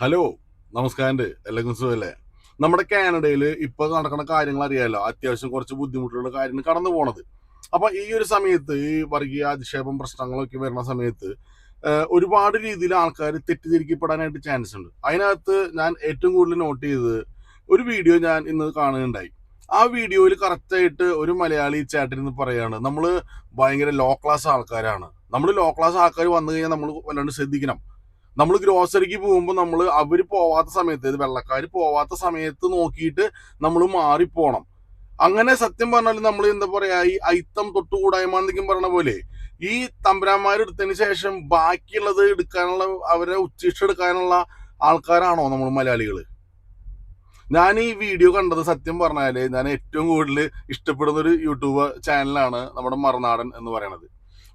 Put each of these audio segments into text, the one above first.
Hello നമസ്കാരം എല്ലാവർക്കും സുഖമല്ലേ നമ്മുടെ കാനഡയിൽ ഇപ്പൊ നടക്കുന്ന കാര്യങ്ങൾ അറിയാലോ? അത്യാവശ്യം കുറച്ച് ബുദ്ധിമുട്ടുള്ള കാര്യങ്ങൾ കടന്നു പോണത്. അപ്പൊ ഈ ഒരു സമയത്ത് ഈ വർഗീയ അധിക്ഷേപം പ്രശ്നങ്ങളൊക്കെ വരുന്ന സമയത്ത് ഒരുപാട് രീതിയിൽ ആൾക്കാർ തെറ്റിദ്ധരിക്കപ്പെടാനായിട്ട് ചാൻസ് ഉണ്ട്. അതിനകത്ത് ഞാൻ ഏറ്റവും കൂടുതൽ നോട്ട് ചെയ്തത് ഒരു വീഡിയോ ഞാൻ ഇന്ന് കാണുകയുണ്ടായി. ആ വീഡിയോയിൽ കറക്റ്റായിട്ട് ഒരു മലയാളി ചേട്ടൻ എന്ന് പറയാണ് നമ്മൾ ഭയങ്കര ലോ ക്ലാസ് ആൾക്കാരാണ്. നമ്മൾ ലോ ക്ലാസ് ആൾക്കാർ വന്നു കഴിഞ്ഞാൽ നമ്മൾ വല്ലാണ്ട് ശ്രദ്ധിക്കണം. നമ്മൾ ഗ്രോസറിക്ക് പോകുമ്പോൾ നമ്മൾ അവർ പോവാത്ത സമയത്ത് വെള്ളക്കാർ പോവാത്ത സമയത്ത് നോക്കിയിട്ട് നമ്മൾ മാറിപ്പോണം അങ്ങനെ സത്യം പറഞ്ഞാൽ നമ്മൾ എന്താ പറയാ ഈ ഐത്തം തൊട്ടുകൂടായ്മ എന്തെങ്കിലും പറഞ്ഞ പോലെ ഈ തമ്പരാന്മാരെടുത്തതിന് ശേഷം ബാക്കിയുള്ളത് എടുക്കാനുള്ള അവരെ ഉച്ചിഷ്ട എടുക്കാനുള്ള ആൾക്കാരാണോ നമ്മൾ മലയാളികൾ ഞാൻ ഈ വീഡിയോ കണ്ടത് സത്യം പറഞ്ഞാൽ ഞാൻ ഏറ്റവും കൂടുതൽ ഇഷ്ടപ്പെടുന്ന ഒരു യൂട്യൂബ് ചാനലാണ് നമ്മുടെ മറുനാടൻ എന്ന് പറയുന്നത്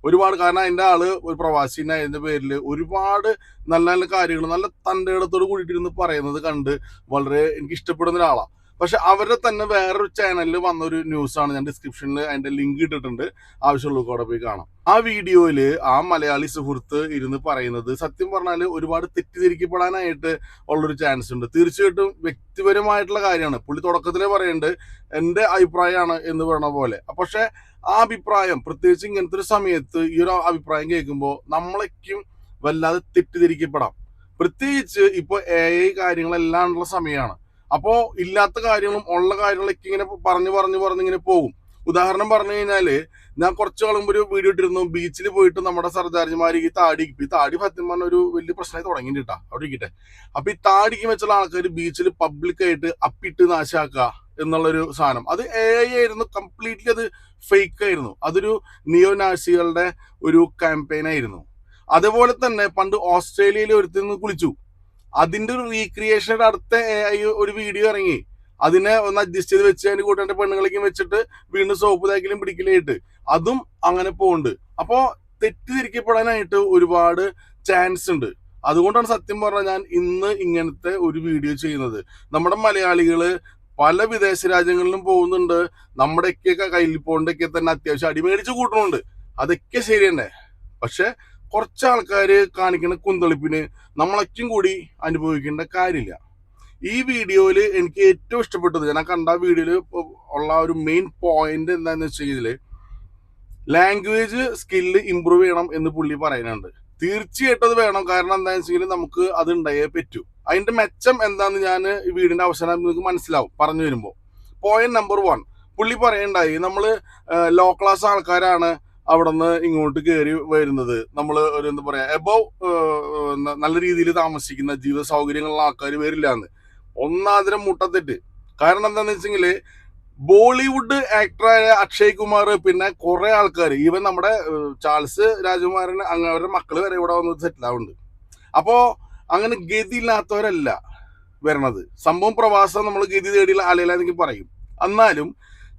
ഒരുപാട് കാരണം അതിന്റെ ആൾ ഒരു പ്രവാസിനായതിന്റെ പേരിൽ ഒരുപാട് നല്ല നല്ല കാര്യങ്ങൾ നല്ല തന്റെ ഇടത്തോട് കൂടിയിട്ടിരുന്ന് പറയുന്നത് കണ്ട് വളരെ എനിക്ക് ഇഷ്ടപ്പെടുന്ന ഒരാളാണ് പക്ഷെ അവരുടെ തന്നെ വേറൊരു ചാനലിൽ വന്ന ഒരു ന്യൂസാണ് ഞാൻ ഡിസ്ക്രിപ്ഷനിൽ അതിന്റെ ലിങ്ക് ഇട്ടിട്ടുണ്ട്. ആവശ്യമുള്ള കൂടെ പോയി കാണാം. ആ വീഡിയോയിൽ ആ മലയാളി സുഹൃത്ത് ഇരുന്ന് പറയുന്നത് സത്യം പറഞ്ഞാൽ ഒരുപാട് തെറ്റിദ്ധരിക്കപ്പെടാനായിട്ട് ഉള്ളൊരു ചാൻസ് ഉണ്ട്. തീർച്ചയായിട്ടും വ്യക്തിപരമായിട്ടുള്ള കാര്യമാണ്. പുള്ളി തുടക്കത്തിലേ പറയുന്നുണ്ട് എന്റെ അഭിപ്രായമാണ് എന്ന് പറയുന്ന പോലെ. പക്ഷെ ആ അഭിപ്രായം പ്രത്യേകിച്ച് ഇങ്ങനത്തെ ഒരു സമയത്ത് ഈ ഒരു അഭിപ്രായം കേൾക്കുമ്പോൾ നമ്മളേക്കും വല്ലാതെ തെറ്റിദ്ധരിക്കപ്പെടാം. പ്രത്യേകിച്ച് ഇപ്പൊ എ ഐ കാര്യങ്ങളെല്ലാം ഉള്ള സമയമാണ് അപ്പോ ഇല്ലാത്ത കാര്യങ്ങളും ഉള്ള കാര്യങ്ങളൊക്കെ ഇങ്ങനെ പറഞ്ഞു പറഞ്ഞു പറഞ്ഞ് ഇങ്ങനെ പോകും. ഉദാഹരണം പറഞ്ഞു കഴിഞ്ഞാൽ ഞാൻ കുറച്ചു മുമ്പ് ഒരു വീഡിയോ ഇട്ടിരുന്നു. ബീച്ചിൽ പോയിട്ട് നമ്മുടെ സർദാർജിമാർ ഈ താടി ഈ താടി സത്യം പറഞ്ഞ ഒരു വലിയ പ്രശ്നമായി തുടങ്ങിയിട്ടാ അവിടെ ഇരിക്കട്ടെ. അപ്പൊ ഈ താടിക്ക് വെച്ചുള്ള ആൾക്കാർ ബീച്ചിൽ പബ്ലിക്കായിട്ട് അപ്പിട്ട് നാശാക്കുക എന്നുള്ളൊരു സാധനം. അത് എ ഐ ആയിരുന്നു. കംപ്ലീറ്റ്ലി അത് ഫേക്ക് ആയിരുന്നു. അതൊരു നിയോ നാസികളുടെ ഒരു ക്യാമ്പയിൻ ആയിരുന്നു. അതേപോലെ തന്നെ പണ്ട് ഓസ്ട്രേലിയയിൽ ഒരുത്തിന്ന് കുളിച്ചു. അതിന്റെ ഒരു റീക്രിയേഷന്റെ അടുത്ത ഒരു വീഡിയോ ഇറങ്ങി. അതിനെ ഒന്ന് അഡ്ജസ്റ്റ് ചെയ്ത് വെച്ച് അതിന്റെ കൂട്ടന്റെ പെണ്ണുങ്ങളേക്കും വെച്ചിട്ട് വീണ്ടും സോപ്പ് തേക്കലും പിടിക്കലായിട്ട്. അതും അങ്ങനെ പോകുന്നുണ്ട് അപ്പോ തെറ്റിദ്ധരിക്കപ്പെടാനായിട്ട് ഒരുപാട് ചാൻസ് ഉണ്ട് അതുകൊണ്ടാണ് സത്യം പറഞ്ഞാൽ ഞാൻ ഇന്ന് ഇങ്ങനത്തെ ഒരു വീഡിയോ ചെയ്യുന്നത്. നമ്മുടെ മലയാളികൾ പല വിദേശ രാജ്യങ്ങളിലും പോകുന്നുണ്ട്. നമ്മുടെയൊക്കെ കയ്യിൽ പോകേണ്ടൊക്കെ തന്നെ അത്യാവശ്യം അടിമേടിച്ച് കൂട്ടണുണ്ട്. അതൊക്കെ ശരി തന്നെ പക്ഷെ കുറച്ച് ആൾക്കാർ കാണിക്കുന്ന കുന്തളിപ്പിന് നമ്മളൊക്കെയും കൂടി അനുഭവിക്കേണ്ട കാര്യമില്ല. ഈ വീഡിയോയിൽ എനിക്ക് ഏറ്റവും ഇഷ്ടപ്പെട്ടത് ഞാൻ കണ്ട വീഡിയോയിൽ ഉള്ള ഒരു മെയിൻ പോയിന്റ് എന്താണെന്ന് വെച്ച് കഴിഞ്ഞാൽ ലാംഗ്വേജ് സ്കില്ല് ഇമ്പ്രൂവ് ചെയ്യണം എന്ന് പുള്ളി പറയുന്നുണ്ട്. തീർച്ചയായിട്ടും അത് വേണം. കാരണം എന്താണെന്ന് വെച്ചാൽ നമുക്ക് അത് ഉണ്ടായേ പറ്റൂ. അതിന്റെ മെച്ചം എന്താന്ന് ഞാൻ വീടിന്റെ അവസാനം നിങ്ങൾക്ക് മനസ്സിലാവും പറഞ്ഞു വരുമ്പോൾ പോയിന്റ് നമ്പർ വൺ പുള്ളി പറയണ്ടായി നമ്മൾ ലോ ക്ലാസ് ആൾക്കാരാണ്. അവിടെ നിന്ന് ഇങ്ങോട്ട് കയറി വരുന്നത്. നമ്മൾ ഒരു എന്താ പറയാ എബവ് നല്ല രീതിയിൽ താമസിക്കുന്ന ജീവിത സൗകര്യങ്ങളുള്ള ആൾക്കാർ വരില്ല എന്ന് ഒന്നാതിരം മുട്ടത്തെറ്റ് കാരണം എന്താന്ന് വെച്ചെങ്കിൽ ബോളിവുഡ് ആക്ടറായ അക്ഷയ് കുമാർ പിന്നെ കുറെ ആൾക്കാർ ഈവൻ നമ്മുടെ ചാൾസ് രാജകുമാരൻ അങ്ങനെ അവരുടെ മക്കൾ വരെ ഇവിടെ വന്ന് സെറ്റിൽ ആവുന്നുണ്ട്. അപ്പോ അങ്ങനെ ഗതിയില്ലാത്തവരല്ല വരണത്. സംഭവം പ്രവാസം നമ്മൾ ഗതി തേടിയുള്ള ആളുകളെന്നൊക്കെ പറയും. എന്നാലും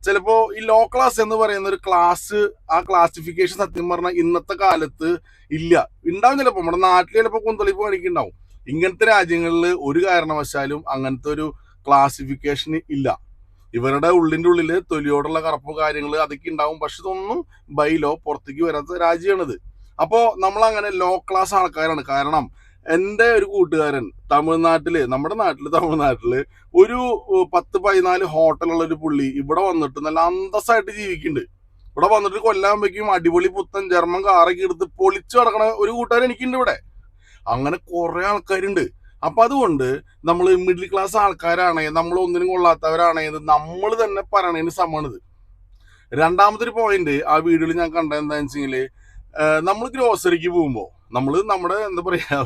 ചിലപ്പോ ഈ ലോ ക്ലാസ് എന്ന് പറയുന്ന ഒരു ക്ലാസ് ആ ക്ലാസിഫിക്കേഷൻ സത്യം പറഞ്ഞാൽ ഇന്നത്തെ കാലത്ത് ഇല്ല. ഉണ്ടാവും ചിലപ്പോ നമ്മുടെ നാട്ടിൽ ചിലപ്പോ കുന്തളിപ്പ് കാണിക്കുന്നുണ്ടാവും ഇങ്ങനത്തെ രാജ്യങ്ങളിൽ ഒരു കാരണവശാലും അങ്ങനത്തെ ഒരു ക്ലാസിഫിക്കേഷൻ ഇല്ല. ഇവരുടെ ഉള്ളിന്റെ ഉള്ളിൽ തൊലിയോടുള്ള കറുപ്പ് കാര്യങ്ങൾ അതൊക്കെ ഉണ്ടാവും പക്ഷെ ഇതൊന്നും ബൈലോ പുറത്തേക്ക് വരാത്ത രാജ്യമാണിത് അപ്പോ നമ്മൾ അങ്ങനെ ലോ ക്ലാസ് ആൾക്കാരാണ്. കാരണം എന്റെ ഒരു കൂട്ടുകാരൻ തമിഴ്നാട്ടിൽ നമ്മുടെ നാട്ടിൽ തമിഴ്നാട്ടിൽ ഒരു പത്ത് പതിനാല് ഹോട്ടലുള്ള ഒരു പുള്ളി ഇവിടെ വന്നിട്ട് നല്ല അന്തസ്സായിട്ട് ജീവിക്കുന്നുണ്ട്. ഇവിടെ വന്നിട്ട് കൊല്ലാൻ വയ്ക്കും അടിപൊളി പുത്തൻ ജർമ്മൻ കാറൊക്കെ എടുത്ത് പൊളിച്ചു കിടക്കണ ഒരു കൂട്ടുകാരൻ എനിക്കുണ്ട് ഇവിടെ. അങ്ങനെ കുറെ ആൾക്കാരുണ്ട്. അപ്പൊ അതുകൊണ്ട് നമ്മൾ മിഡിൽ ക്ലാസ് ആൾക്കാരാണ് നമ്മൾ ഒന്നിനും കൊള്ളാത്തവരാണേ നമ്മൾ തന്നെ പറയണതിന് സമാണിത് രണ്ടാമത്തെ ഒരു പോയിന്റ് ആ വീഡിയോയിൽ ഞാൻ കണ്ടത് എന്താണെന്ന് നമ്മൾ ഗ്രോസറിക്ക് പോകുമ്പോൾ നമ്മൾ നമ്മുടെ എന്താ പറയാ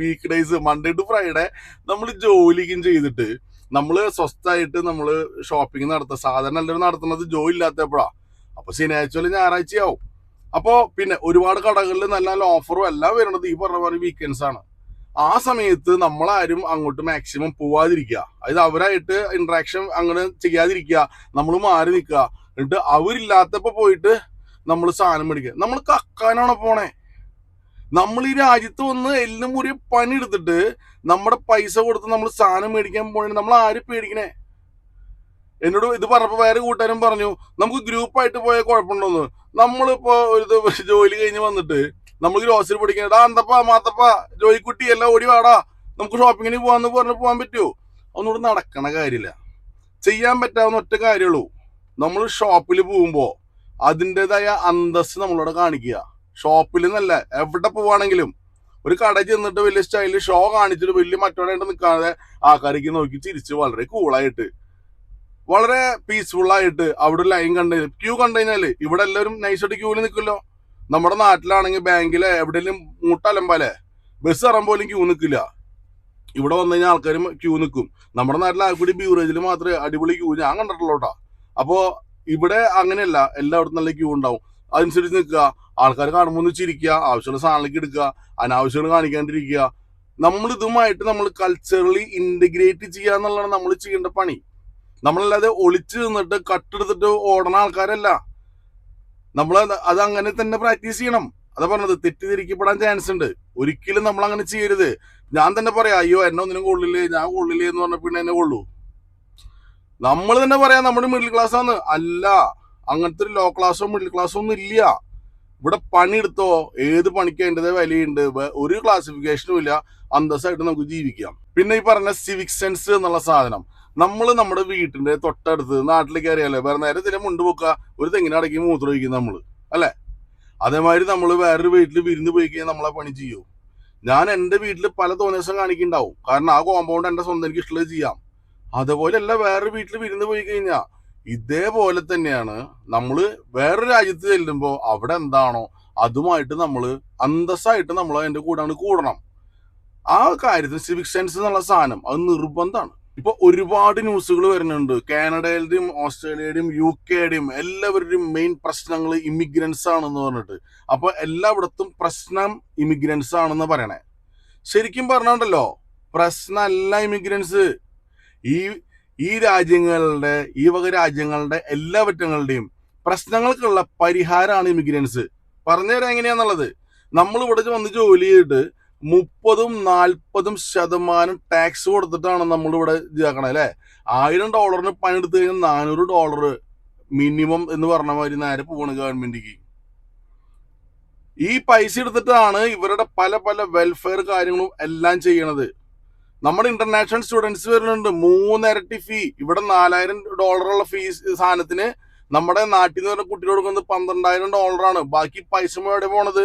week days Monday to Friday നമ്മൾ ജോലിക്കും ചെയ്തിട്ട് നമ്മൾ സ്വസ്ഥമായിട്ട് നമ്മൾ ഷോപ്പിംഗ് നടത്തുക സാധാരണ എല്ലാവരും നടത്തുന്നത് ജോലി ഇല്ലാത്തപ്പോഴാ. അപ്പൊ ശനിയാഴ്ച ഞായറാഴ്ചയാവും. അപ്പോ പിന്നെ ഒരുപാട് കടകളിൽ നല്ല നല്ല ഓഫറും എല്ലാം വരുന്നത് ഈ പറഞ്ഞ പോലെ വീക്കെൻഡ്സ് ആണ്. ആ സമയത്ത് നമ്മളാരും അങ്ങോട്ട് മാക്സിമം പോവാതിരിക്കുക. അതായത് അവരായിട്ട് ഇന്ററാക്ഷൻ അങ്ങനെ ചെയ്യാതിരിക്കുക. നമ്മൾ മാറി നിൽക്കുക. എന്നിട്ട് അവരില്ലാത്തപ്പോ പോയിട്ട് നമ്മൾ സാധനം മേടിക്കുക നമ്മൾ കക്കാനാണ് പോണേ? നമ്മൾ ഈ രാജ്യത്ത് വന്ന് എല്ലാം ഒരു പണി എടുത്തിട്ട് നമ്മുടെ പൈസ കൊടുത്ത് നമ്മൾ സാധനം മേടിക്കാൻ പോണേ നമ്മൾ ആര് പേടിക്കണേ? എന്നോട് ഇത് പറഞ്ഞപ്പോ വേറെ കൂട്ടുകാരും പറഞ്ഞു നമുക്ക് ഗ്രൂപ്പായിട്ട് പോയാൽ കുഴപ്പമുണ്ടോന്ന് നമ്മളിപ്പോ ഒരു ജോലി കഴിഞ്ഞ് വന്നിട്ട് നമ്മൾ ഗ്രോസറി പഠിക്കണം എടാ അന്തപ്പ മാത്തപ്പ ജോയിക്കുട്ടി എല്ലാം ഓടി വാടാ. നമുക്ക് ഷോപ്പിങ്ങിന് പോകാന്ന് പറഞ്ഞു പോകാൻ പറ്റുമോ ഒന്നുകൂടെ നടക്കണ കാര്യമില്ല ചെയ്യാൻ പറ്റാവുന്ന ഒറ്റ കാര്യമുള്ളൂ നമ്മൾ ഷോപ്പിൽ പോകുമ്പോൾ അതിന്റെതായ അന്തസ് നമ്മളോട് കാണിക്കുക. ഷോപ്പിൽ നിന്നല്ല എവിടെ പോവാണെങ്കിലും ഒരു കട ചെന്നിട്ട് വലിയ സ്റ്റൈലിൽ ഷോ കാണിച്ചിട്ട് വലിയ മറ്റോടായിട്ട് നിൽക്കാതെ ആൾക്കാരേക്ക് നോക്കി ചിരിച്ച് വളരെ കൂളായിട്ട് വളരെ പീസ്ഫുൾ ആയിട്ട് അവിടെ ലൈൻ കണ്ടു ക്യൂ കണ്ടു കഴിഞ്ഞാൽ ഇവിടെ എല്ലാവരും നൈസായിട്ട് ക്യൂവിൽ നിൽക്കുമല്ലോ നമ്മുടെ നാട്ടിലാണെങ്കിൽ ബാങ്കിലെ എവിടെയെങ്കിലും മുട്ടലമ്പാലേ ബസ് ഇറങ്ങാൻ പോലും ക്യൂ നിൽക്കില്ല ഇവിടെ വന്നു കഴിഞ്ഞാൽ ആൾക്കാരും ക്യൂ നിൽക്കും നമ്മുടെ നാട്ടിൽ ആൽക്കുടി ബീവറേജിൽ മാത്രമേ അടിപൊളി ക്യൂ ഞാൻ കണ്ടിട്ടുള്ളൂ കേട്ടോ. അപ്പോൾ ഇവിടെ അങ്ങനെയല്ല എല്ലായിടത്തും നല്ല ക്യൂ ഉണ്ടാവും. അതനുസരിച്ച് നിൽക്കുക. ആൾക്കാർ കാണുമ്പോൾ ഒന്ന് ചിരിക്കുക ആവശ്യമുള്ള സാധനങ്ങളിലേക്ക് എടുക്കുക അനാവശ്യങ്ങൾ കാണിക്കാണ്ടിരിക്കുക. നമ്മൾ ഇതുമായിട്ട് നമ്മൾ കൾച്ചറലി ഇന്റഗ്രേറ്റ് ചെയ്യുക എന്നുള്ളതാണ് നമ്മൾ ചെയ്യേണ്ട പണി. നമ്മളല്ലാതെ ഒളിച്ചു നിന്നിട്ട് കട്ടെടുത്തിട്ട് ഓടണ ആൾക്കാരല്ല. നമ്മൾ അത് അങ്ങനെ തന്നെ പ്രാക്ടീസ് ചെയ്യണം. അതാ പറഞ്ഞത് തെറ്റിദ്ധരിക്കപ്പെടാൻ ചാൻസ് ഉണ്ട്. ഒരിക്കലും നമ്മൾ അങ്ങനെ ചെയ്യരുത്. ഞാൻ തന്നെ പറയാം അയ്യോ എന്നെ ഒന്നിനും കൊള്ളില്ലേ? ഞാൻ കൊള്ളില്ലേ? എന്ന് പറഞ്ഞ പിന്നെ എന്നെ കൊള്ളൂ. നമ്മൾ തന്നെ പറയാം നമ്മുടെ മിഡിൽ ക്ലാസ് ആണ്. അല്ല അങ്ങനത്തെ ഒരു ലോ ക്ലാസ്സോ മിഡിൽ ക്ലാസ്സോ ഒന്നും ഇല്ല. ഇവിടെ പണിയെടുത്തോ ഏത് പണിക്ക് അതിന്റെതായ വിലയുണ്ട് ഒരു ക്ലാസിഫിക്കേഷനും ഇല്ല. അന്തസ്സായിട്ട് നമുക്ക് ജീവിക്കാം. പിന്നെ ഈ പറഞ്ഞ സിവിക് സെൻസ് എന്നുള്ള സാധനം. നമ്മൾ നമ്മുടെ വീട്ടിന്റെ തൊട്ടടുത്ത് നാട്ടിലേക്ക് അറിയാലോ വേറെ നേരെ തിരെ മുണ്ട് പൊക്കുക ഒരു തെങ്ങിനടക്കി മൂത്ര ഒഴിക്കും നമ്മൾ അല്ലേ? അതേമാതിരി നമ്മൾ വേറൊരു വീട്ടിൽ വിരുന്ന് പോയി കഴിഞ്ഞാൽ നമ്മളെ പണി ചെയ്യൂ. ഞാൻ എന്റെ വീട്ടിൽ പല തോന്നിയസം കാണിക്കുന്നുണ്ടാവും. കാരണം ആ കോമ്പൗണ്ട് എന്റെ സ്വന്തം എനിക്ക് ഇഷ്ടമുള്ളത് ചെയ്യാം. അതുപോലെ വേറെ വേറൊരു വീട്ടിൽ വിരുന്ന് പോയി കഴിഞ്ഞാൽ ഇതേപോലെ തന്നെയാണ് നമ്മൾ വേറൊരു രാജ്യത്ത് ചെല്ലുമ്പോൾ അവിടെ എന്താണോ അതുമായിട്ട് നമ്മൾ അന്തസ്സായിട്ട് നമ്മൾ അതിന്റെ കൂടാണ് കൂടണം. ആ കാര്യത്തിൽ സിവിക് സെൻസ് എന്നുള്ള സാധനം അത് നിർബന്ധമാണ് ഇപ്പൊ ഒരുപാട് ന്യൂസുകൾ വരുന്നുണ്ട്. കാനഡയുടെയും ഓസ്ട്രേലിയയുടെയും യു കെയുടെയും എല്ലാവരുടെയും മെയിൻ പ്രശ്നങ്ങൾ ഇമിഗ്രൻസ് ആണെന്ന് പറഞ്ഞിട്ട്. അപ്പൊ എല്ലായിടത്തും പ്രശ്നം ഇമിഗ്രൻസ് ആണെന്ന് പറയണേ. ശരിക്കും പറഞ്ഞുണ്ടല്ലോ പ്രശ്നമല്ല ഇമിഗ്രൻസ് ഈ ഈ രാജ്യങ്ങളുടെ ഈ വക രാജ്യങ്ങളുടെ എല്ലാ പറ്റങ്ങളുടെയും പ്രശ്നങ്ങൾക്കുള്ള പരിഹാരമാണ് ഇമിഗ്രൻസ് പറഞ്ഞുതരാം എങ്ങനെയാന്നുള്ളത്? നമ്മൾ ഇവിടെ വന്ന് ജോലി ചെയ്തിട്ട് മുപ്പതും നാൽപ്പതും ശതമാനം ടാക്സ് കൊടുത്തിട്ടാണ് നമ്മൾ ഇവിടെ ഇതാക്കണത് അല്ലെ? ആയിരം ഡോളറിന് പണിയെടുത്ത് കഴിഞ്ഞാൽ നാനൂറ് ഡോളർ മിനിമം എന്ന് പറഞ്ഞ മാതിരി നേരെ പോവാണ് ഗവൺമെന്റിക്ക് ഈ പൈസ എടുത്തിട്ടാണ് ഇവരുടെ പല പല വെൽഫെയർ കാര്യങ്ങളും എല്ലാം ചെയ്യണത്. നമ്മുടെ ഇന്റർനാഷണൽ സ്റ്റുഡൻസ് വരുന്നുണ്ട്. മൂന്നിരട്ടി ഫീ ഇവിടെ നാലായിരം ഡോളറുള്ള ഫീസ് സാധനത്തിന് നമ്മുടെ നാട്ടിൽ നിന്ന് പറഞ്ഞ കുട്ടികൾ കൊടുക്കുന്നത് പന്ത്രണ്ടായിരം ഡോളറാണ് ബാക്കി പൈസ എവിടെ പോണത്?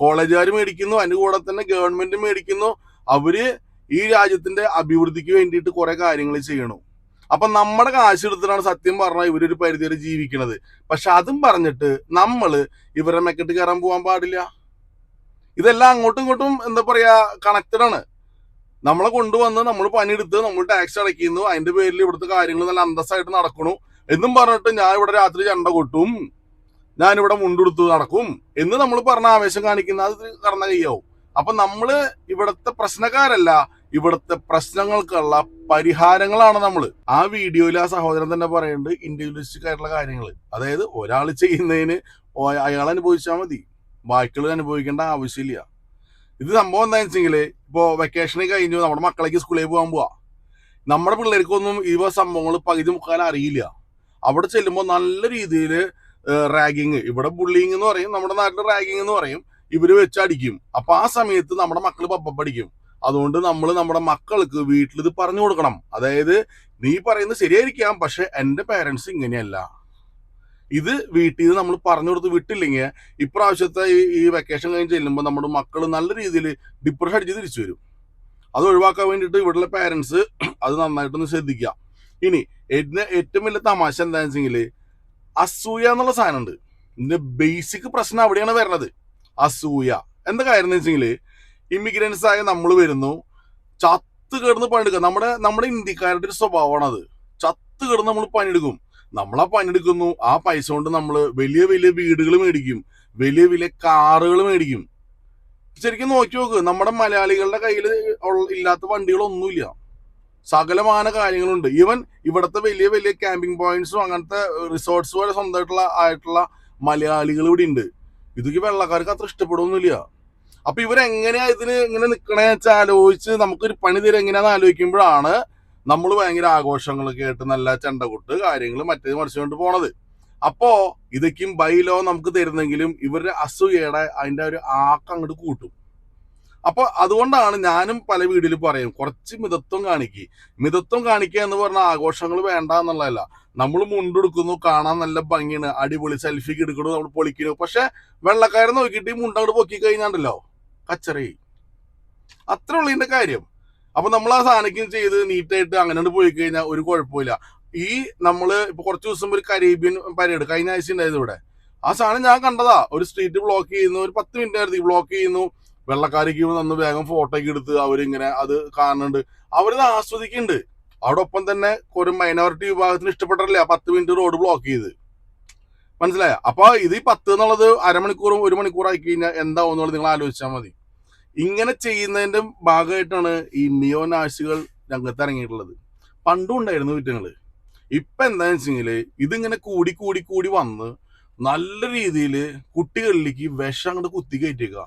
കോളേജുകാർ മേടിക്കുന്നു. അതിന് കൂടെ തന്നെ ഗവൺമെന്റ് മേടിക്കുന്നു. അവർ ഈ രാജ്യത്തിന്റെ അഭിവൃദ്ധിക്ക് വേണ്ടിയിട്ട് കുറെ കാര്യങ്ങൾ ചെയ്യണു. അപ്പൊ നമ്മുടെ കാശ് എടുത്തിട്ടാണ് സത്യം പറഞ്ഞാൽ ഇവരൊരു പരിധി വരെ ജീവിക്കണത്. പക്ഷെ അതും പറഞ്ഞിട്ട് നമ്മൾ ഇവരെ മെക്കെട്ട് കയറാൻ പോകാൻ പാടില്ല. ഇതെല്ലാം അങ്ങോട്ടും ഇങ്ങോട്ടും എന്താ പറയാ കണക്റ്റഡ് ആണ്. നമ്മളെ കൊണ്ടുവന്ന് നമ്മൾ പണിയെടുത്ത് നമ്മൾ ടാക്സ് അടയ്ക്കുന്നു അതിന്റെ പേരിൽ ഇവിടുത്തെ കാര്യങ്ങൾ നല്ല അന്തസ്സായിട്ട് നടക്കണു. എന്നും പറഞ്ഞിട്ട് ഞാൻ ഇവിടെ രാത്രി ചണ്ട കൊട്ടും. ഞാൻ ഇവിടെ മുണ്ടെടുത്ത് നടക്കും. എന്ന് നമ്മൾ പറഞ്ഞ ആവേശം കാണിക്കുന്ന അത് കറന്ന കയ്യാവും അപ്പൊ നമ്മൾ ഇവിടുത്തെ പ്രശ്നക്കാരല്ല. ഇവിടുത്തെ പ്രശ്നങ്ങൾക്കുള്ള പരിഹാരങ്ങളാണ് നമ്മൾ ആ വീഡിയോയിൽ ആ സഹോദരൻ തന്നെ പറയുന്നുണ്ട് ഇൻഡിവിജ്വലിസ്റ്റിക് ആയിട്ടുള്ള കാര്യങ്ങൾ അതായത് ഒരാൾ ചെയ്യുന്നതിന് അയാൾ അനുഭവിച്ചാൽ മതി. ബാക്കിയുള്ളവർ അനുഭവിക്കേണ്ട ആവശ്യമില്ല. ഇത് സംഭവം എന്താ വെച്ചെങ്കിൽ ഇപ്പോൾ വെക്കേഷൻ കഴിഞ്ഞു നമ്മുടെ മക്കളേക്ക് സ്കൂളിൽ പോകാൻ പോവാ. നമ്മുടെ പിള്ളേർക്കൊന്നും ഈ സംഭവങ്ങൾ പകുതി മുക്കാലും അറിയില്ല. അവിടെ ചെല്ലുമ്പോൾ നല്ല രീതിയിൽ റാഗിങ് ഇവിടെ ബുള്ളിങ് എന്ന് പറയും നമ്മുടെ നാട്ടിൽ റാഗിങ് എന്ന് പറയും. ഇവർ വെച്ചടിക്കും. അപ്പൊ ആ സമയത്ത് നമ്മുടെ മക്കൾ പപ്പടിക്കും അതുകൊണ്ട് നമ്മൾ നമ്മുടെ മക്കൾക്ക് വീട്ടിൽ ഇത് പറഞ്ഞു കൊടുക്കണം. അതായത് നീ പറയുന്നത് ശരിയായിരിക്കാം പക്ഷെ എന്റെ പേരൻസ് ഇങ്ങനെയല്ല. ഇത് വീട്ടിൽ നിന്ന് നമ്മൾ പറഞ്ഞു കൊടുത്ത് വിട്ടില്ലെങ്കിൽ ഇപ്രാവശ്യത്തെ ഈ ഈ വെക്കേഷൻ കഴിഞ്ഞ് ചെല്ലുമ്പോൾ നമ്മുടെ മക്കൾ നല്ല രീതിയിൽ ഡിപ്രഷൻ അടിച്ച് തിരിച്ചു വരും. അത് ഒഴിവാക്കാൻ വേണ്ടിയിട്ട് ഇവിടെയുള്ള പാരൻസ് അത് നന്നായിട്ടൊന്ന് ശ്രദ്ധിക്കുക. ഇനി ഏറ്റവും വലിയ തമാശ എന്താണെന്ന് വെച്ചെങ്കിൽ അസൂയ എന്നുള്ള സാധനമുണ്ട്. ഇതിന്റെ ബേസിക് പ്രശ്നം അവിടെയാണ് വരുന്നത്. അസൂയ. എന്താ കാര്യം എന്ന് വെച്ചെങ്കിൽ ഇമിഗ്രൻസ് ആയ നമ്മൾ വരുന്നു. ചത്ത് കിടന്ന് പണിയെടുക്കുക. നമ്മുടെ നമ്മുടെ ഇന്ത്യക്കാരുടെ ഒരു സ്വഭാവമാണ് അത് ചത്ത് കിടന്ന് നമ്മൾ പണിയെടുക്കും. നമ്മളാ പണിയെടുക്കുന്നു. ആ പൈസ കൊണ്ട് നമ്മൾ വലിയ വലിയ വീടുകൾ മേടിക്കും. വലിയ വലിയ കാറുകൾ മേടിക്കും. ശരിക്കും നോക്കി നോക്ക്. നമ്മുടെ മലയാളികളുടെ കയ്യിൽ ഇല്ലാത്ത വണ്ടികളൊന്നുമില്ല. സകലമാന കാര്യങ്ങളുണ്ട്. ഈവൻ ഇവിടുത്തെ വലിയ വലിയ ക്യാമ്പിംഗ് പോയിന്റ്സും അങ്ങനത്തെ റിസോർട്ട്സ് പോലെ സ്വന്തമായിട്ടുള്ള ആയിട്ടുള്ള മലയാളികൾ ഇവിടെ ഉണ്ട്. ഇതൊക്കെ വെള്ളക്കാർക്ക് അത്ര ഇഷ്ടപ്പെടുന്നില്ല അപ്പൊ ഇവരെങ്ങനെയാ ഇതിന് ഇങ്ങനെ നിൽക്കണേ വെച്ചാൽ ആലോചിച്ച് നമുക്കൊരു പണി തരും എങ്ങനെയാന്ന് ആലോചിക്കുമ്പോഴാണ് നമ്മൾ ഭയങ്കര ആഘോഷങ്ങളൊക്കെ ആയിട്ട് നല്ല ചെണ്ടകൊട്ട് കാര്യങ്ങൾ മറ്റേത് മറിച്ചുകൊണ്ട് പോണത്. അപ്പോ ഇതൊക്കെയും ബൈലോ നമുക്ക് തരുന്നെങ്കിലും ഇവരുടെ അസൂയയുടെ അതിന്റെ ഒരു ആക്ക അങ്ങോട്ട് കൂട്ടും. അപ്പൊ അതുകൊണ്ടാണ് ഞാനും പല വീഡിയോയിൽ പറയും കുറച്ച് മിതത്വം കാണിക്കുക മിതത്വം കാണിക്കുക എന്ന് പറഞ്ഞാൽ ആഘോഷങ്ങൾ വേണ്ട എന്നുള്ളതല്ല. നമ്മൾ മുണ്ടെടുക്കുന്നു കാണാൻ നല്ല ഭംഗിയാണ്. അടിപൊളി സെൽഫിക്ക് എടുക്കണു നമ്മൾ പൊളിക്കുന്നു പക്ഷെ വെള്ളക്കാരൻ നോക്കിയിട്ട് ഈ മുണ്ടങ്ങോട്ട് പൊക്കി കഴിഞ്ഞാണ്ടല്ലോ കച്ചറി അത്രേ ഉള്ളതിന്റെ കാര്യം. അപ്പൊ നമ്മൾ ആ സാധനം ചെയ്ത് നീറ്റായിട്ട് അങ്ങനെ പോയി കഴിഞ്ഞാൽ ഒരു കുഴപ്പമില്ല. ഈ നമ്മൾ ഇപ്പൊ കുറച്ച് ദിവസം ഒരു കരീബിയൻ പരേഡ് കഴിഞ്ഞ ആഴ്ച ഉണ്ടായത് ഇവിടെ. ആ സാധനം ഞാൻ കണ്ടതാ. ഒരു സ്ട്രീറ്റ് ബ്ലോക്ക് ചെയ്യുന്നു ഒരു പത്ത് മിനിറ്റ് ആയിരുന്നു ബ്ലോക്ക് ചെയ്യുന്നു. വെള്ളക്കാരിക്ക് നന്ന് വേഗം ഫോട്ടോ ഒക്കെ എടുത്ത് അവരിങ്ങനെ അത് കാണുന്നുണ്ട് അവരത് ആസ്വദിക്കുന്നുണ്ട്. അവിടെ ഒപ്പം തന്നെ ഒരു മൈനോറിറ്റി വിഭാഗത്തിന് ഇഷ്ടപ്പെട്ടില്ല പത്ത് മിനിറ്റ് റോഡ് ബ്ലോക്ക് ചെയ്ത്. മനസ്സിലായ? അപ്പൊ ഇത് ഈ പത്ത് എന്നുള്ളത് അരമണിക്കൂറും ഒരു മണിക്കൂറായി കഴിഞ്ഞാൽ എന്താവും എന്നുള്ളത് നിങ്ങൾ ആലോചിച്ചാൽ മതി. ഇങ്ങനെ ചെയ്യുന്നതിന്റെ ഭാഗമായിട്ടാണ് ഈ നിയോ നാശികൾ രംഗത്ത് ഇറങ്ങിയിട്ടുള്ളത്. പണ്ടും ഉണ്ടായിരുന്നു കുറ്റങ്ങൾ. ഇപ്പൊ എന്താന്ന് വെച്ചെങ്കിൽ ഇതിങ്ങനെ കൂടി കൂടി കൂടി വന്ന് നല്ല രീതിയിൽ കുട്ടികളിലേക്ക് വിഷം അങ്ങോട്ട് കുത്തി കയറ്റിയേക്കുക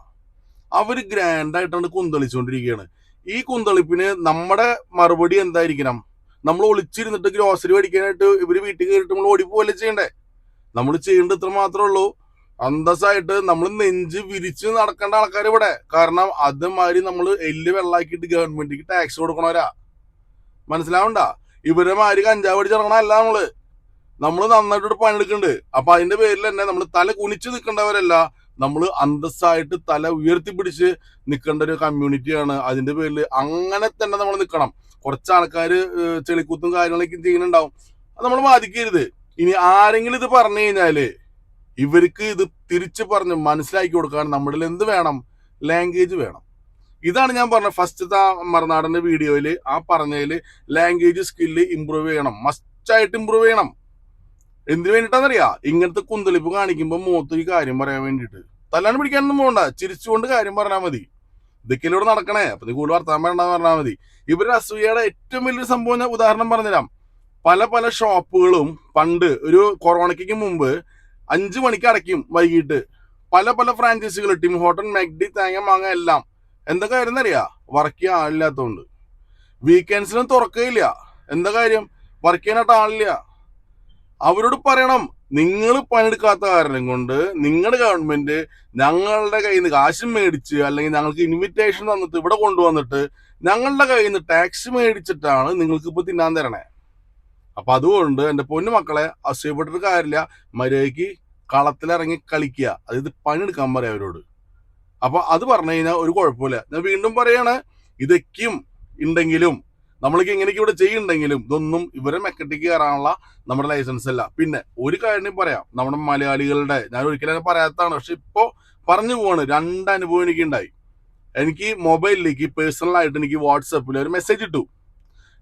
അവർ ഗ്രാൻഡായിട്ടാണ് കുന്തളിച്ചുകൊണ്ടിരിക്കുകയാണ് ഈ കുന്തളിപ്പിന് നമ്മുടെ മറുപടി എന്തായിരിക്കണം? നമ്മൾ ഒളിച്ചിരുന്നിട്ട് ഗ്രോസറി മേടിക്കാനായിട്ട് ഇവർ വീട്ടിൽ കയറിയിട്ട് നമ്മൾ ഓടിപ്പോവല്ലേ ചെയ്യണ്ടേ? നമ്മൾ ചെയ്യേണ്ടത് ഇത്ര മാത്രമേ ഉള്ളൂ. അന്തസ്സായിട്ട് നമ്മൾ നെഞ്ച് വിരിച്ച് നടക്കേണ്ട ആൾക്കാർ ഇവിടെ കാരണം അതുമാതിരി നമ്മൾ എല്ല് വെള്ളാക്കിയിട്ട് ഗവൺമെന്റിക്ക് ടാക്സ് കൊടുക്കണവരാ. മനസ്സിലാവണ്ട? ഇവരെ മാതിരി കഞ്ചാവ് അടിച്ചിറങ്ങണ അല്ല നമ്മൾ. നമ്മൾ നന്നായിട്ട് പണിയെടുക്കുന്നുണ്ട്. അപ്പൊ അതിന്റെ പേരിൽ തന്നെ നമ്മൾ തല കുനിച്ച് നിൽക്കേണ്ടവരല്ല. നമ്മൾ അന്തസ്സായിട്ട് തല ഉയർത്തിപ്പിടിച്ച് നിൽക്കേണ്ട ഒരു കമ്മ്യൂണിറ്റിയാണ് അതിന്റെ പേരിൽ അങ്ങനെ തന്നെ നമ്മൾ നിൽക്കണം. കുറച്ച് ആൾക്കാർ ചെളിക്കുത്തും കാര്യങ്ങളൊക്കെ ചെയ്യുന്നുണ്ടാവും. അത് നമ്മൾ ബാധിക്കരുത്. ഇനി ആരെങ്കിലും ഇത് പറഞ്ഞു കഴിഞ്ഞാൽ ഇവർക്ക് ഇത് തിരിച്ചു പറഞ്ഞ് മനസ്സിലാക്കി കൊടുക്കാൻ നമ്മളിൽ എന്ത് വേണം? ലാംഗ്വേജ് വേണം. ഇതാണ് ഞാൻ പറഞ്ഞ ഫസ്റ്റത്തെ മറുനാടന്റെ വീഡിയോയിൽ ആ പറഞ്ഞതിൽ ലാംഗ്വേജ് സ്കില്ല് ഇമ്പ്രൂവ് ചെയ്യണം. മസ്റ്റായിട്ട് ഇമ്പ്രൂവ് ചെയ്യണം. എന്തിനു വേണ്ടിട്ടാന്നറിയാ? ഇങ്ങനത്തെ കുന്തളിപ്പ് കാണിക്കുമ്പോൾ മുഖത്ത് ഈ കാര്യം പറയാൻ വേണ്ടിയിട്ട്. തല്ലാണ്ട് പിടിക്കാനൊന്നും പോകണ്ട ചിരിച്ചുകൊണ്ട് കാര്യം പറഞ്ഞാൽ മതി. ഇതൊക്കെയിലൂടെ നടക്കണേ? അപ്പൊ നീ കൂടുതൽ വർത്താൻ പറയണ്ടെന്ന് പറഞ്ഞാൽ മതി. ഇവരുടെ അസൂയയുടെ ഏറ്റവും വലിയൊരു സംഭവം ഞാൻ ഉദാഹരണം പറഞ്ഞുതരാം. പല പല ഷോപ്പുകളും പണ്ട് ഒരു കൊറോണയ്ക്ക് മുമ്പ് അഞ്ചു മണിക്ക് അടയ്ക്കും വൈകിട്ട്. പല പല ഫ്രാഞ്ചൈസികൾ ടിം ഹോട്ടൽ മെഗ്ഡി തേങ്ങ മാങ്ങ എല്ലാം. എന്താ കാര്യം എന്നറിയാ? വർക്ക് ചെയ്യാൻ ആളില്ലാത്തതുകൊണ്ട് വീക്കെൻഡ്സിനും തുറക്കുകയില്ല എന്താ കാര്യം? വർക്ക് ചെയ്യാനായിട്ട് ആളില്ല. അവരോട് പറയണം നിങ്ങൾ പണിയെടുക്കാത്ത കാരണം കൊണ്ട് നിങ്ങളുടെ ഗവൺമെന്റ് ഞങ്ങളുടെ കയ്യിൽ നിന്ന് കാശ് മേടിച്ച് അല്ലെങ്കിൽ ഞങ്ങൾക്ക് ഇൻവിറ്റേഷൻ തന്നിട്ട് ഇവിടെ കൊണ്ടുവന്നിട്ട് ഞങ്ങളുടെ കയ്യിൽ നിന്ന് ടാക്സ് മേടിച്ചിട്ടാണ് നിങ്ങൾക്ക് ഇപ്പൊ തിന്നാൻ തരണേ. അപ്പൊ അതുകൊണ്ട് എന്റെ പൊന്നു മക്കളെ അസൂയപ്പെട്ടിട്ട് കാര്യമില്ല. മര്യാദയ്ക്ക് കളത്തിലിറങ്ങി കളിക്കുക. അതായത് പണിയെടുക്കാൻ പറയാം അവരോട്. അപ്പൊ അത് പറഞ്ഞു കഴിഞ്ഞാൽ ഒരു കുഴപ്പമില്ല. ഞാൻ വീണ്ടും പറയാണ് ഇതൊക്കെയും ഉണ്ടെങ്കിലും നമ്മൾക്ക് ഇങ്ങനെയൊക്കെ ഇവിടെ ചെയ്യുന്നുണ്ടെങ്കിലും ഇതൊന്നും ഇവരെ മെക്കറ്റിക്ക് കയറാനുള്ള നമ്മുടെ ലൈസൻസ് അല്ല. പിന്നെ ഒരു കാര്യം പറയാം. നമ്മുടെ മലയാളികളുടെ ഞാൻ ഒരിക്കലും പറയാത്തതാണ് പക്ഷെ ഇപ്പോ പറഞ്ഞു പോവാണ്. രണ്ട് അനുഭവം എനിക്ക് ഉണ്ടായി എനിക്ക് മൊബൈലിലേക്ക് പേഴ്സണലായിട്ട് എനിക്ക് വാട്സപ്പിൽ ഒരു മെസ്സേജ് ഇട്ടു.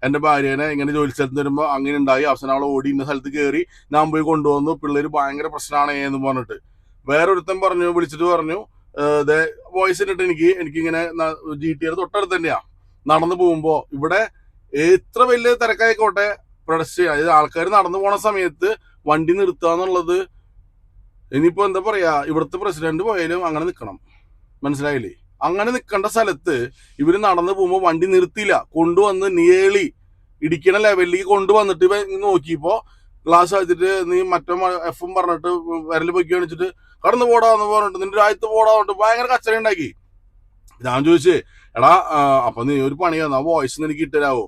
എന്റെ ഭാര്യനെ ഇങ്ങനെ ജോലി സ്ഥലത്ത് വരുമ്പോൾ അങ്ങനെ ഉണ്ടായി. അവസാനം അവളെ ഓടി ഇന്ന സ്ഥലത്ത് കയറി ഞാൻ പോയി കൊണ്ടുവന്നു. പിള്ളേര് ഭയങ്കര പ്രശ്നമാണ് എന്ന് പറഞ്ഞിട്ട്. വേറൊരുത്തൻ പറഞ്ഞു വിളിച്ചിട്ട് പറഞ്ഞു വോയിസ് ഇട്ടിട്ട് എനിക്ക് എനിക്കിങ്ങനെ ജി ടി ആർ തൊട്ടടുത്ത് തന്നെയാ. നടന്നു പോകുമ്പോ ഇവിടെ എത്ര വലിയ തിരക്കായിക്കോട്ടെ. പ്രൊഡക്റ്റ് അതായത് ആൾക്കാർ നടന്നു പോണ സമയത്ത് വണ്ടി നിർത്തുക എന്നുള്ളത് ഇനിയിപ്പോ എന്താ പറയാ? ഇവിടുത്തെ പ്രസിഡന്റ് പോയാലും അങ്ങനെ നിൽക്കണം മനസ്സിലായില്ലേ? അങ്ങനെ നിൽക്കേണ്ട സ്ഥലത്ത് ഇവർ നടന്നു പോകുമ്പോൾ വണ്ടി നിർത്തിയില്ല. കൊണ്ടുവന്ന് നിയേളി ഇടിക്കണ ലെവലിലേക്ക് കൊണ്ടുവന്നിട്ട് ഇവ നോക്കിയപ്പോ ഗ്ലാസ് വെച്ചിട്ട് നീ മറ്റേ എഫും പറഞ്ഞിട്ട് വിരൽ പൊക്കി കാണിച്ചിട്ട് കടന്നു പോടാന്ന് പറഞ്ഞിട്ട് നിന്റെ രാജ്യത്ത് പോടാ പറഞ്ഞിട്ട് ഭയങ്കര കച്ചറ ഉണ്ടാക്കി. ഞാൻ ചോദിച്ചേ എടാ അപ്പൊ നീ ഒരു പണി ആ വോയിസ് എനിക്ക് ഇട്ടരാവോ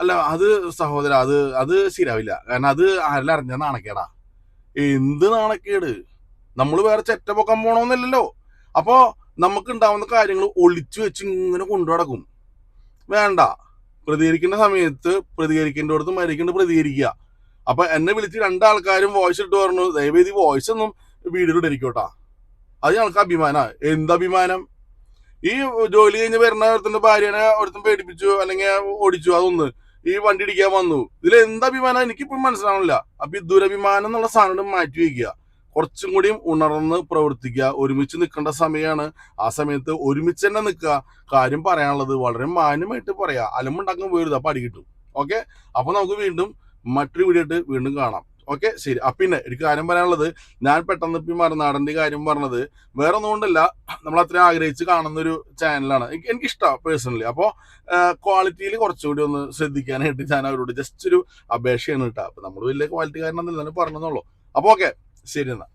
അല്ല അത് സഹോദര അത് അത് ശരിയാവില്ല. കാരണം അത് ആരെല്ലാം അറിഞ്ഞ നാണക്കേടാ. എന്ത് നാണക്കേട്? നമ്മൾ വേറെ ചെറ്റ പൊക്കാൻ പോണോന്നല്ലല്ലോ. അപ്പോ നമുക്ക് ഉണ്ടാവുന്ന കാര്യങ്ങൾ ഒളിച്ചു വെച്ച് ഇങ്ങനെ കൊണ്ടു നടക്കും. വേണ്ട. പ്രതികരിക്കേണ്ട സമയത്ത് പ്രതികരിക്കേണ്ടടുത്ത് മരിക്കേണ്ട പ്രതികരിക്കുക. അപ്പൊ എന്നെ വിളിച്ച് രണ്ടാൾക്കാരും വോയിസ് ഇട്ട് പറഞ്ഞു. ദയവേദി വോയിസ് ഒന്നും വീഡിയോ ഇരിക്കോട്ടാ അത് ഞങ്ങൾക്ക് അഭിമാന. എന്ത് അഭിമാനം? ഈ ജോലി കഴിഞ്ഞ് വരുന്ന ഒരുത്തിന്റെ ഭാര്യനെ ഒരുത്തും പേടിപ്പിച്ചു അല്ലെങ്കിൽ ഓടിച്ചു. അതൊന്ന്. ഈ വണ്ടി ഇടിക്കാൻ വന്നു. ഇതിൽ എന്ത് അഭിമാനം? എനിക്കിപ്പോഴും മനസ്സിലാവണില്ല. അപ്പൊ ഈ ദുരഭിമാനം എന്നുള്ള സാധനം മാറ്റി വയ്ക്കുക കുറച്ചും കൂടിയും ഉണർന്ന് പ്രവർത്തിക്കുക ഒരുമിച്ച് നിൽക്കേണ്ട സമയമാണ് ആ സമയത്ത് ഒരുമിച്ച് തന്നെ നിൽക്കുക. കാര്യം പറയാനുള്ളത് വളരെ മാന്യമായിട്ട് പറയാ. അലമുണ്ടാക്കാൻ വീഴുത അപ്പൊ അടി കിട്ടും. ഓക്കെ? അപ്പൊ നമുക്ക് വീണ്ടും മറ്റൊരു വീഡിയോ ആയിട്ട് വീണ്ടും കാണാം. ഓക്കെ? ശരി. അപ്പൊ പിന്നെ എനിക്ക് കാര്യം പറയാനുള്ളത്. ഞാൻ പെട്ടെന്ന് ഇപ്പം മറുനാടന്റെ കാര്യം പറഞ്ഞത് വേറെ ഒന്നും കൊണ്ടല്ല. നമ്മൾ അത്രയും ആഗ്രഹിച്ച് കാണുന്ന ഒരു ചാനലാണ് എനിക്ക് ഇഷ്ടമാണ് പേഴ്സണലി അപ്പോൾ ക്വാളിറ്റിയിൽ കുറച്ചുകൂടി ഒന്ന് ശ്രദ്ധിക്കാനായിട്ട് ഞാൻ അവരോട് ജസ്റ്റ് ഒരു അപേക്ഷയാണ് കേട്ടോ. അപ്പൊ നമ്മൾ വലിയ ക്വാളിറ്റി കാരനെന്നല്ല പറഞ്ഞെന്നുള്ളൂ അപ്പോൾ ഓക്കെ. ശരി എന്നാ